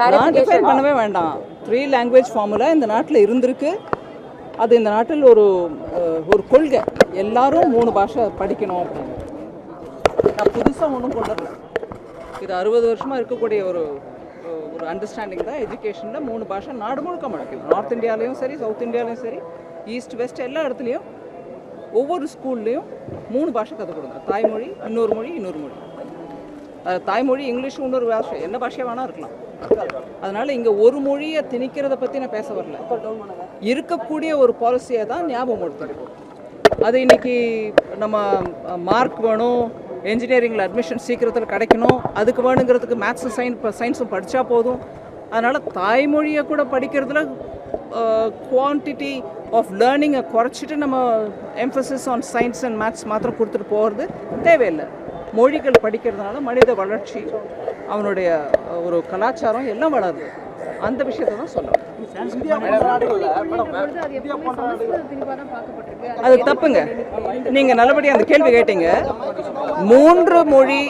நான் டிஃபைன் பண்ணவே வேண்டாம். த்ரீ லாங்குவேஜ் ஃபார்முலா இந்த நாட்டில் இருந்திருக்கு. அது இந்த நாட்டில் ஒரு ஒரு கொள்கை. எல்லாரும் மூணு பாஷை படிக்கணும் அப்படின்னு. நான் புதுசாக ஒன்றும் கொண்டு வரல இது அறுபது வருஷமாக இருக்கக்கூடிய ஒரு ஒரு அண்டர்ஸ்டாண்டிங் தான். எஜுகேஷனில் மூணு பாஷை நாடு முழுக்க முழக்கம் நார்த் இந்தியாலையும் சரி சவுத் இந்தியாலையும் சரி ஈஸ்ட் வெஸ்ட் எல்லா இடத்துலையும் ஒவ்வொரு ஸ்கூல்லையும் மூணு பாஷை கற்றுக் கொடுங்க. தாய்மொழி இன்னொரு மொழி இன்னொரு மொழி. தாய்மொழி இங்கிலீஷ் இன்னொரு பாஷை. என்ன பாஷையாக வேணால் இருக்கலாம். அதனால இங்கே ஒரு மொழியை திணிக்கிறத பற்றி நான் பேச வரல. இருக்கக்கூடிய ஒரு பாலிசியை தான் ஞாபகப்படுத்துறோம் அது இன்னைக்கு நம்ம மார்க் வேணும் என்ஜினியரிங்கில் அட்மிஷன் சீக்கிரத்தில் கிடைக்கணும் அதுக்கு வேணுங்கிறதுக்கு மேத்ஸும் சயின் சயின்ஸும் படித்தா போதும். அதனால் தாய்மொழியை கூட படிக்கிறதுல குவான்டிட்டி ஆஃப் லேர்னிங்கை குறைச்சிட்டு நம்ம emphasis on science and maths மாத்திரம் கொடுத்துட்டு போகிறது தேவையில்லை. மொழிகள் படிக்கிறதுனால மனித வளர்ச்சி அவனுடைய ஒரு கலாச்சாரம் எல்லாம் வளருது? அந்த விஷயத்தை தான் சொல்லலாம் அது தப்புங்க. நீங்க நல்லபடியா அந்த கேள்வி கேட்டீங்க. மூன்று மொழி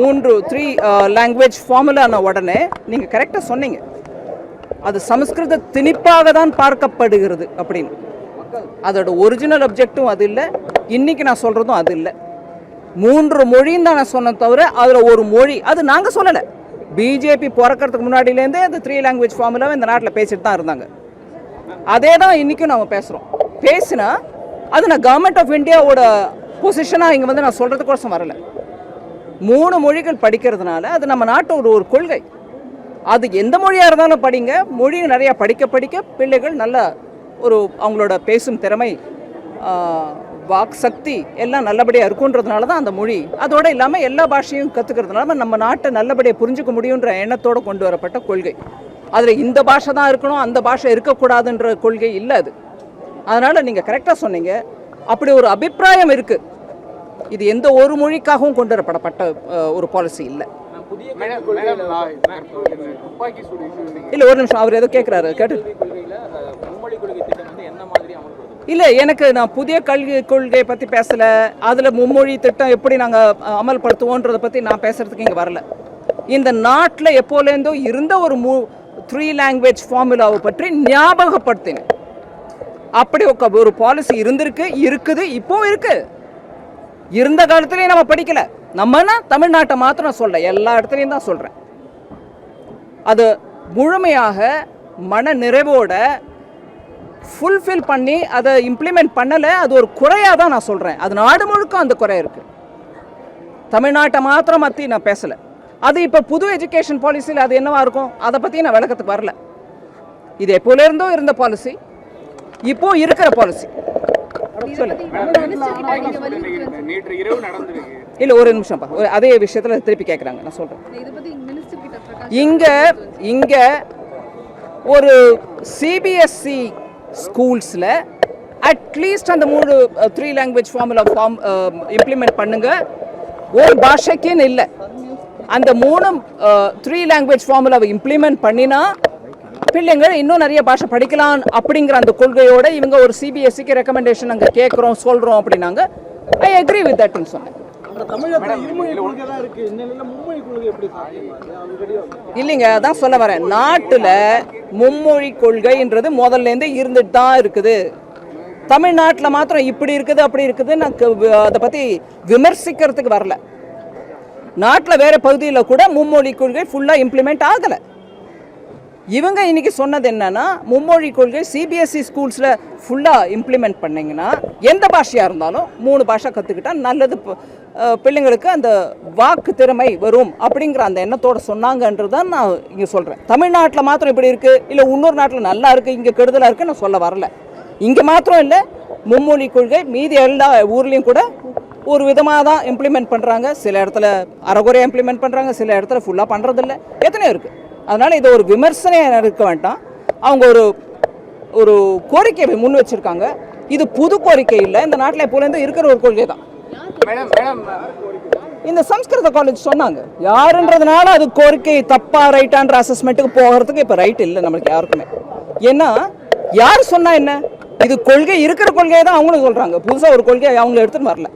மூன்று த்ரீ லாங்குவேஜ் ஃபார்முலான உடனே நீங்க கரெக்டா சொன்னீங்க. அது சமஸ்கிருத திணிப்பாக தான் பார்க்கப்படுகிறது அப்படின்னு. அதோட ஒரிஜினல் அப்ஜெக்டும் அது இல்லை. இன்னைக்கு நான் சொல்றதும் அது இல்லை. மூன்று மொழின்னு தான் நான் சொன்ன தவிர அதில் ஒரு மொழி அது நாங்கள் சொல்லலை. பிஜேபி பிறக்கிறதுக்கு முன்னாடியிலேருந்தே அந்த த்ரீ லாங்குவேஜ் ஃபார்முலாவை இந்த நாட்டில் பேசிட்டு தான் இருந்தாங்க. அதே தான் இன்றைக்கும் நம்ம பேசுகிறோம் பேசினா அது நான் கவர்மெண்ட் ஆஃப் இந்தியாவோட பொசிஷனாக இங்கே வந்து நான் சொல்கிறதுக்கோசம் வரலை. மூணு மொழிகள் படிக்கிறதுனால அது நம்ம நாட்டோட ஒரு கொள்கை. அது எந்த மொழியாக இருந்தாலும் படிங்க மொழி நிறையா படிக்க படிக்க பிள்ளைகள் நல்ல ஒரு அவங்களோட பேசும் திறமை வாக் சக்தி எல்லாம் நல்லபடியாக இருக்குன்றதுனால தான் அந்த மொழி அதோட இல்லாமல் எல்லா பாஷையும் கற்றுக்கிறதுனால நம்ம நாட்டை நல்லபடியாக புரிஞ்சுக்க முடியுன்ற எண்ணத்தோடு கொண்டு வரப்பட்ட கொள்கை அதில் இந்த பாஷை தான் இருக்கணும் அந்த பாஷை இருக்கக்கூடாதுன்ற கொள்கை இல்லை அது அதனால் நீங்கள் கரெக்டாக சொன்னீங்க அப்படி ஒரு அபிப்பிராயம் இருக்குது இது எந்த ஒரு மொழிக்காகவும் கொண்டு வரப்படப்பட்ட ஒரு பாலிசி இல்லை இல்லை ஒரு நிமிஷம் அவர் ஏதோ கேட்குறாரு கேட்டு இல்லை எனக்கு நான் புதிய கல்வி கொள்கையை பற்றி பேசலை. அதில் மும்மொழி திட்டம் எப்படி நாங்கள் அமல்படுத்துவோன்றதை பற்றி நான் பேசுகிறதுக்கு இங்கே வரல. இந்த நாட்டில் எப்போலேருந்தோ இருந்த ஒரு மூ த்ரீ லாங்குவேஜ் ஃபார்முலாவை பற்றி ஞாபகப்படுத்தினேன். அப்படி ஒரு ஒரு பாலிசி இருந்திருக்கு இருக்குது இப்போவும் இருக்கு. இருந்த காலத்துலேயும் நம்ம படிக்கல. நம்மனா தமிழ்நாட்டை மாத்திரம் சொல்ல எல்லா இடத்துலையும் தான் சொல்கிறேன் அது முழுமையாக மன நிறைவோட ஃபுல்ஃபில் பண்ணி அதை இம்ப்ளிமெண்ட் பண்ணலை அது ஒரு குறையாக தான் நான் சொல்கிறேன் அது நாடு முழுக்க அந்த குறை இருக்குது தமிழ்நாட்டை மாத்திரம் பற்றி நான் பேசலை. அது இப்போ புது எஜுகேஷன் பாலிசியில் அது என்னவா இருக்கும்? அதை பற்றி நான் விளக்கத்துக்கு வரல. இது எப்போலேருந்தோ இருந்த பாலிசி இப்போ இருக்கிற பாலிசி இல்லை ஒரு நிமிஷம்ப்பா ஒரு அதே விஷயத்தில் திருப்பி கேட்குறாங்க நான் சொல்கிறேன் இதை பத்தி மினிஸ்டர் கிட்ட பிரகாஷ் இங்கே இங்கே ஒரு சிபிஎஸ்சி ஸ்கூல்ஸில் அட்லீஸ்ட் அந்த மூணு three language formula form implement பண்ணுங்க. ஒரு பாஷைக்குன்னு இல்லை. அந்த மூணு த்ரீ லாங்குவேஜ் ஃபார்முலாவை இம்ப்ளிமெண்ட் பண்ணினா பிள்ளைங்க இன்னும் நிறைய பாஷை படிக்கலாம் அப்படிங்கிற அந்த கொள்கையோட இவங்க ஒரு சிபிஎஸ்சிக்கு ரெக்கமெண்டேஷன் அங்கே கேட்குறோம் சொல்கிறோம் அப்படின்னாங்க. ஐ அக்ரி வித் தட்னு சொன்னேன் இல்லைங்க அதான் சொல்ல வரேன். நாட்டில் மும்மொழி கொள்கைன்றது முதல்லேருந்தே இருந்துட்டு தான் இருக்குது. தமிழ்நாட்டில் மாத்திரம் இப்படி இருக்குது அப்படி இருக்குது. நான் அதை பற்றி விமர்சிக்கிறதுக்கு வரல. நாட்டில் வேறு பகுதியில் கூட மும்மொழி கொள்கை ஃபுல்லாக இம்ப்ளிமெண்ட் ஆகலை. இவங்க இன்னைக்கு சொன்னது என்னென்னா மும்மொழி கொள்கை சிபிஎஸ்சி ஸ்கூல்ஸில் ஃபுல்லாக இம்ப்ளிமெண்ட் பண்ணிங்கன்னா எந்த பாஷையாக இருந்தாலும் மூணு பாஷை கற்றுக்கிட்டா நல்லது பிள்ளைங்களுக்கு அந்த வாக்கு திறமை வரும் அப்படிங்கிற அந்த எண்ணத்தோடு சொன்னாங்கன்றது தான் நான் இங்கே சொல்கிறேன் தமிழ்நாட்டில் மாத்திரம் இப்படி இருக்குது இல்லை இன்னொரு நாட்டில் நல்லா இருக்குது இங்கே கெடுதலாக இருக்குது நான் சொல்ல வரல. இங்கே மாத்திரம் இல்லை மும்மொழி கொள்கை மீதி எல்லா ஊர்லேயும் கூட ஒரு விதமாக தான் இம்ப்ளிமெண்ட் பண்ணுறாங்க சில இடத்துல அறகுறையாக இம்ப்ளிமெண்ட் பண்ணுறாங்க சில இடத்துல ஃபுல்லாக பண்ணுறதில்ல எத்தனையோ இருக்குது அதனால் இது ஒரு விமர்சனையாக இருக்க வேண்டாம். அவங்க ஒரு ஒரு கோரிக்கையை முன் வச்சுருக்காங்க. இது புது கோரிக்கை இல்லை. இந்த நாட்டில் எப்போலேருந்து இருக்கிற ஒரு கொள்கை தான். இந்த சம்ஸ்கிருத காலேஜ் சொன்னாங்க. யாருன்றதுனால அது கோரிக்கை தப்பா ரைட்டான்ற அசஸ்மெண்ட்டுக்கு போகிறதுக்கு இப்போ ரைட் இல்லை நம்மளுக்கு யாருக்குமே. ஏன்னா யார் சொன்னா என்ன? இது கொள்கை இருக்கிற கொள்கையை தான் அவங்களும் சொல்றாங்க. புதுசாக ஒரு கொள்கையை அவங்கள எடுத்துன்னு வரல.